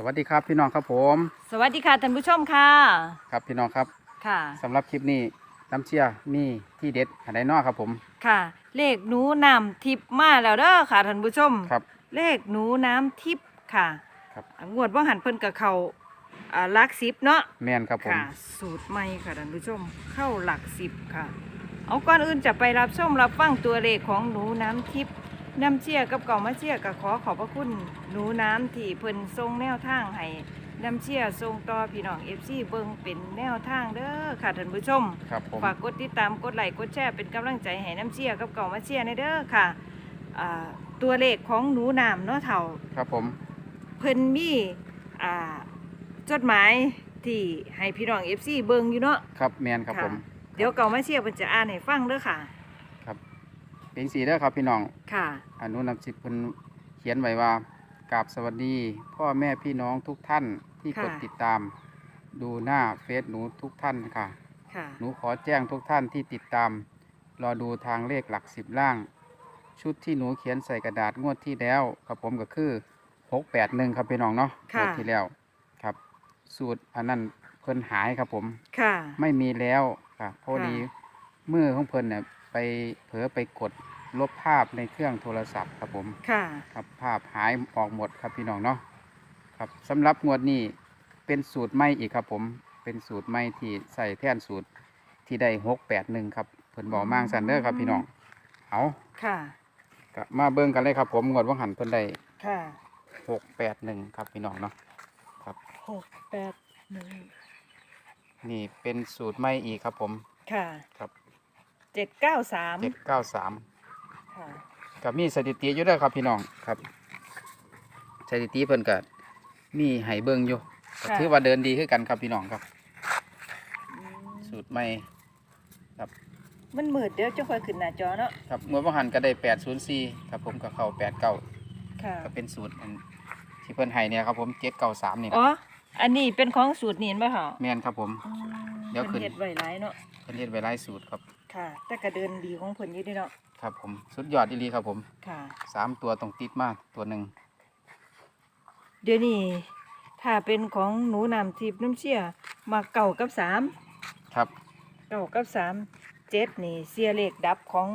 สวัสดีครับพี่น้องครับผม สวัสดีค่ะท่านผู้ชมค่ะ ครับพี่น้องครับค่ะสำหรับคลิปนี้น้ำเชียร์มีที่เด็ดอันใดเนอครับผม ค่ะ เลขหนูน้ำทิพย์มาแล้วเด้อค่ะท่านผู้ชมครับ เลขหนูน้ำทิพย์ค่ะครับอ่างวดว่าหันเพิ่นกับเขาอ่าหลักสิบเนาะแมนครับผมค่ะ สูตรใหม่ค่ะท่านผู้ชมเข้าหลักสิบค่ะ เอาก่อนอื่นจะไปรับชมรับฟังตัวเลขของหนูน้ำทิพย์ น้ำเชี่ยกับเก่ามาเชี่ยกับขอขอบพระคุณหนูน้ำที่เพิ่นทรงแนวทางให้น้ำเชี่ยทรงต่อพี่น้องเอฟซีเบิ่งเป็นแนวทางเด้อค่ะท่านผู้ชม ครับผม ฝากกดติดตามกดไลค์กดแชร์เป็นกำลังใจให้น้ำเชียร์กับเก่ามาเชียร์ในเด้อค่ะอ่าตัวเลขของหนูนามเนาะเท่า ครับผม เพิ่นมีอ่าจดหมายที่ให้พี่น้อง FC เบิ่งอยู่เนาะ ครับแมนครับผม เดี๋ยวเก่ามาเชียร์เพิ่นจะอ่านให้ฟังเด้อค่ะครับ เป็นสีเด้อครับพี่น้องค่ะ อนุนำสิบเพิ่นเขียนไว้ว่ากราบสวัสดี พ่อแม่พี่น้องทุกท่านที่ค่ะกดติดตาม ดูหน้าเฟซหนูทุกท่านค่ะ ค่ะ หนูขอแจ้งทุกท่านที่ติดตาม รอดูทางเลขหลักสิบล่าง ชุดที่หนูเขียนใส่กระดาษงวดที่แล้วครับผมก็คือหกแปดหนึ่งครับพี่น้องเนาะงค่ะวดที่แล้วครับ สูตรอันนั้นเพิ่นหายครับผม ค่ะ ไม่มีแล้วค่ะพอค่ะดีมือของเพิ่นเนี่ย ไปเผลอไปกดลบภาพในเครื่องโทรศัพท์ครับผมค่ะ ครับภาพหายออกหมดครับพี่น้องเนาะครับสำหรับงวดนี้เป็นสูตรใหม่อีกครับผมเป็นสูตรใหม่ที่ใส่แท่นสูตรที่ได้หกแปดหนึ่งครับเพิ่นบอกมางสันเดอร์ครับพี่น้องเอาค่ะก็มาเบิ่งกันเลยครับผมงวดว่างหันเพิ่นได้ค่ะหกแปดหนึ่งครับพี่น้องเนาะครับหกแปดหนึ่งนี่เป็นสูตรใหม่อีกครับผมค่ะ ครับ เจ็ดเก้าสามเจ็ดเก้าสามค่ะกับมีสถิติอยู่เด้วยครับพี่น้องครับสถิติเพิ่นก็มีให้เบิ่งอยู่ก็ค่ะถือว่าเดินดีขึ้นกันครับพี่น้องครับ อืมสูตรใหม่มันมืดเดี๋ยวจะค่อยขึ้นหน้าจอเนาะครับงวดว่างหันก็ได้แปดศูนย์สี่ครับผมก็เข้าแปดเก้าค่ะ ก็เป็นสูตรอันที่เพิ่นให้เนี่ยครับผมเจ็ดเก้าสามนี่อ๋อ อันนี้เป็นของสูตรนี่เห็นไหมคะแม่นครับผม เดี๋ยวขึ้น เพิ่นเฮ็ดไว้หลายเนาะ เพิ่นเฮ็ดไว้หลายสูตรครับ ค่ะ แต่ก็เดินดีของเพิ่นอยู่เดีเนาะครับผมสุดยอดอีหลีครับผมค่ะสามตัวตรงติดมากตัวหนึ่งเดี๋ยวนี้ถ้าเป็นของหนูนำทิพย์น้ำเชี่ยมาเก่ากับสามครับเก่ากับสามเจ็ดนี่เสียเลขดับของ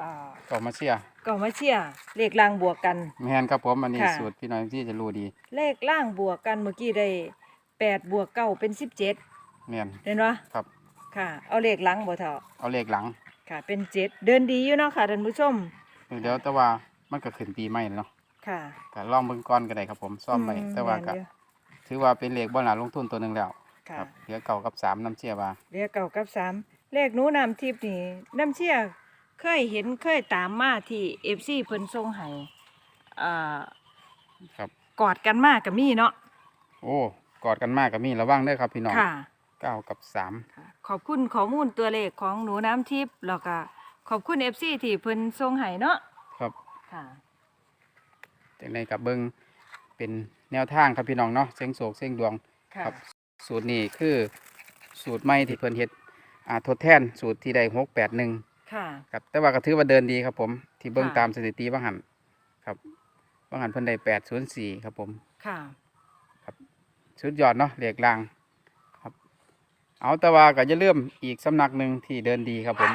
อ่าก็มาเชียร์เก่ามาเชี่ยเลขล่างบวกกัน แม่นครับผมอันนี้ค่ะ สูตรพี่น้องที่จะรู้ดีเลขล่างบวกกันเมื่อกี้ได้แปดบวกเก้าเป็นสิบเจ็ดแม่นเห็นปะครับ ค่ะ เอาเลขหลังบ่เถอะเอาเลขหลังค่ะ เป็นเจ็ดเดินดีอยู่เนาะค่ะท่านผู้ชม เดี๋ยวแต่ว่ามันก็ขึ้นปีใหม่แล้วเนาะค่ะ ก็ลองเบิ่งก่อนก็ได้ครับผมซ่อมไว้มแต่ว่าก็แม่นอยู่ ถือว่าเป็นเลขบ่หนาลงทุนตัวหนึ่งแล้วค่ะครับเหลือเก่ากับสามน้ำเชี่ยว่าเลขเก่ากับสามเลขหนูนำทิพย์นี่น้ำเชี่ยเคยเห็นเคยตามมาที่เอฟซีเพิ่นส่งให้อ่าครับ กอดกันมากกับมี่เนาะโอ้กอดกันมากกับมีระวังเด้อครับพี่น้องค่ะ เก้ากับสามค่ะขอบคุณข้อมูลตัวเลขของหนูน้ำทิพย์แล้วก็ขอบคุณเอฟซีที่เพิ่นส่งให้เนาะครับค่ะจากในกับเบิ้งเป็นแนวทางครับพี่น้องเนาะเสียงโศกเสียงดวงค่ะครับ สูตรนี้คือสูตรใหม่ที่เพิ่นเฮ็ดอ่าทดแทนสูตรที่ได้หกแปดหนึ่งค่ะ ครับแต่ว่าก็ถือว่าเดินดีครับผม ที่เบิ้งค่ะ ตามสถิติว่างหันครับว่างหันเพิ่นได้แปดศูนย์สี่ครับผม ค่ะ สุดยอดเนาะเหล็กลางครับ เอาแต่ว่าก็จะเริ่าลืมอีกสำนักหนึ่งที่เดินดีครับผม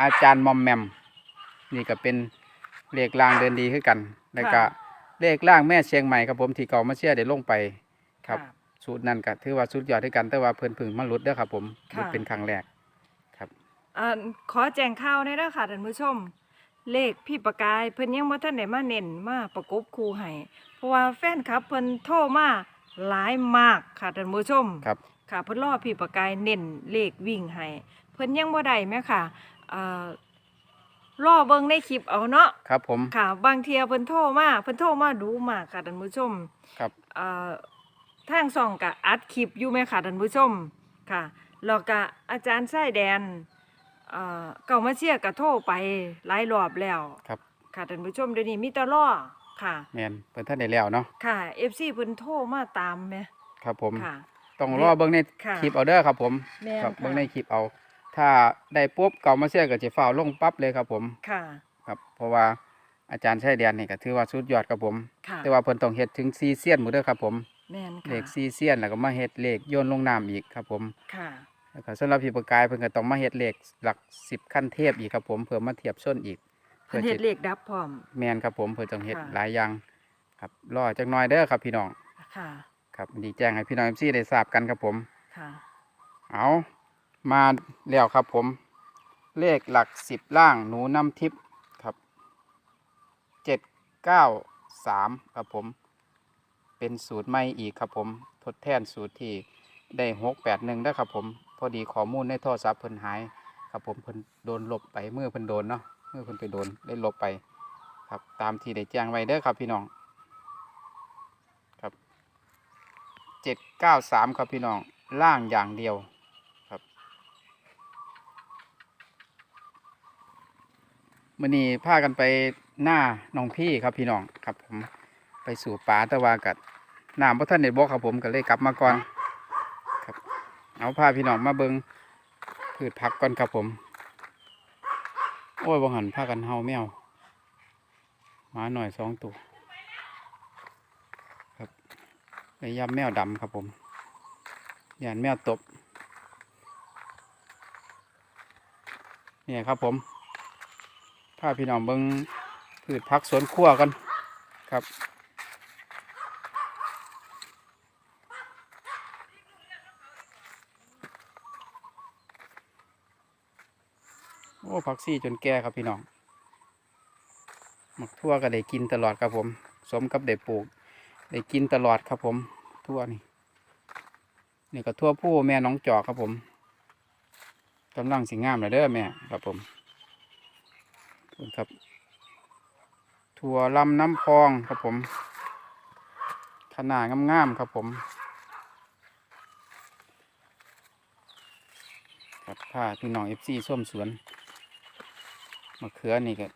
อาจารย์มอมแมม นี่ก็เป็นเหล็กลางเดินดีขึ้นกัน แล้วก็ค่ะเลขล่างแม่เชียงใหม่ครับผมที่เก่ามาเชื่อได้ลงไปครับค่ะสูตรนั้นก็ถือว่าสุดยอดด้วยกันแต่ว่าเพิ่นพึ่งมาหลุดเด้อครับผมหค่ะ ลุดเป็นครั้งแรกครับอ่าขอแจ้งข่าวหน่อยเด้อค่ะท่านผู้ชม เลขพี่ประกายเพิ่นยังบ่ทันได้มาเน้นมาประกบคู่ให้เพราะว่าแฟนคลับเพิ่นโทรมา หลายมากค่ะท่านผู้ชมครับ ค่ะเพิ่นรอพี่ประกายเน้นเลขวิ่งให้เพิ่นยังบ่ได้แม่ค่ะอ่ารอเบิ่งในคลิปเอาเนาะครับผม ค่ะ บางเทียเพิ่นโทรมาเพิ่นโทรมาดูมากค่ะท่านผู้ชมครับ อ่าทางช่องก็อัดคลิปอยู่แม่ค่ะท่านผู้ชมค่ะแล้วก็อาจารย์ไส้แดนอ่าเก่ามาเชียร์ก็โทรไปหลายรอบแล้วครับ ค่ะท่านผู้ชมเดี๋ยวนี้มีแตรอ ค่ะ แมนเพิ่นท่านได้แล้วเนาะค่ะ FC เพิ่นโทรมาตามแม่ครับผม ค่ะ ต้องรอเบิ่งในค่ะคลิปเอาเด้อครับผมแม่นครับค่ะ เบิ่งในคลิปเอา ถ้าได้ปุ๊บเก่ามาเชื่อก็จะฟ้าวลงปั๊บเลยครับผมค่ะ ครับเพราะว่าอาจารย์ชายแดนนี่ก็ถือว่าสุดยอดครับผม ค่ะแต่ว่าเพิ่นต้องเฮ็ดถึงซีเซียนหมดเด้อครับผมแม่นเลค่ะขซีเซียนแล้วก็มาเฮ็ดเลขโยนลงน้ำอีกครับผม ค่ะ แล้วก็สำหรับพี่ประกายเพิ่นก็ต้องมาเฮ็ดเลขหลักสิบขั้นเทพอีกครับผมเพื่อมาเทียบส้นอีก เพิ่นเฮ็ดเลขดับพร้อม แมนครับผมเพื่อต้องเฮ็ดค่ะ หลายอย่างครับรอจักหน่อยเด้อครับพี่น้องค่ะ ครับดีแจ้งให้พี่น้อง MC ได้ทราบกันครับผม ค่ะเอามาแล้วครับผม เลขหลักสิบล่างหนูน้ำทิพย์ครับเจ็ดเก้าสามครับผม เป็นสูตรใหม่อีกครับผม ทดแทนสูตรที่ได้หกแปดหนึ่งได้อครับผม พอดีข้อมูลในโทรศัพท์เพิ่นหาย ครับผมเพิ่นโดนลบไปเมื่อเพิ่นโดนเนาะ เมื่อเพิ่นไปโดนได้ลบไป ครับตามที่ได้แจ้งไว้เด้อครับพี่น้องครับเจ็ดเก้าสามครับพี่น้องล่างอย่างเดียวครับมื่อนี้พากันไปหน้าน้องพี่ครับพี่น้องครับผมไปสู่ป่าตะวากัดน้ำพระท่านเด็ดบอกครับผมก็เลยกลับมาก่อนครับเอาพาพี่น้องมาเบิงพืชผักก่อนครับผม อ้ยบังหันพากันเฮาแมวหมาหน่อยสองตัวครับไปยับแมวดำครับผมยานแมวตบเนี่ยครับผมพาพี่น้องเบิงพืชพักสวนครัวกันครับ ผักซี่จนแก่ครับพี่น้องหมักทั่วก็ได้กินตลอดครับผม สมกับได้ปลูก ได้กินตลอดครับผมทั่วนี่นี่ก็ทั่วผู้แม่น้องจอกครับผมกำลังสิงงามเลยเด้อแม่ครับผมคุณครับถั่วลำน้ำพองครับผมขนาดงามๆครับผมครับผ้าพี่น้องเอฟซีส้มสวน มะเขือนี่ก็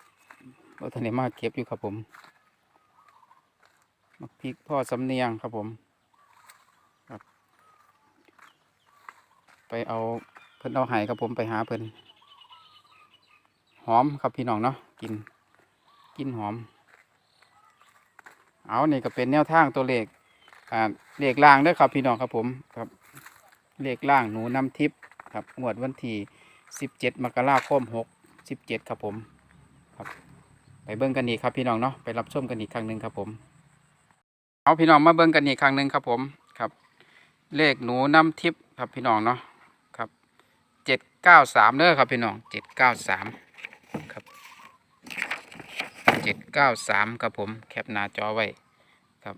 รถทะเลมาเก็บอยู่ครับผมมะพริกพ่อสำเนียงครับผมครับ ไปเอาเพิ่นเอาไห้ครับผมไปหาเพิ่นหอมครับพี่น้องเนาะกินกินหอม เอานี่ก็เป็นแนวทางตัวเลขอ่าเลขล่างด้อครับพี่น้องครับผมครับ เลขล่างหนูน้ำทิพย์ครับงวดวันที่ 17 มกราคม6 17ครับผมครับไปเบิ่งกันอีกครับพี่น้องเนาะไปรับชมกันอีกครั้งหนึ่งครับผม เอาพี่น้องมาเบิ่งกันอีกครั้งหนึ่งครับผมครับ เลขหนูน้ำทิพย์ครับพี่น้องเนาะครับ793เด้อครับพี่น้อง793ครับ793ครับผมแคปหน้าจอไว้ครับ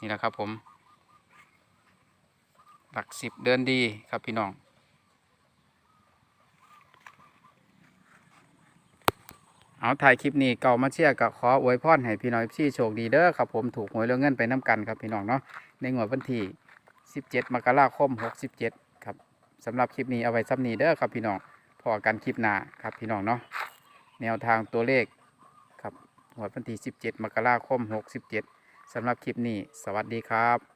นี่แหละครับผม หลักสิบเดินดีครับพี่น้อง เอาถ่ายคลิปนี้เก่ามาเชียร์กับขออวยพรให้พี่น้องพี่โชคดีเด้อครับผมถูกหวยเรื่องเงินไปน้ำกันครับพี่น้องเนาะในงวดวันที่ 17 มกราคม 67 ครับสำหรับคลิปนี้เอาไว้ซ้ำนี้เด้อครับพี่น้องพอกันคลิปหน้าครับพี่น้องเนาะแนวทางตัวเลขครับงวดวันที่ 17 มกราคม 67สำหรับคลิปนี้ สวัสดีครับ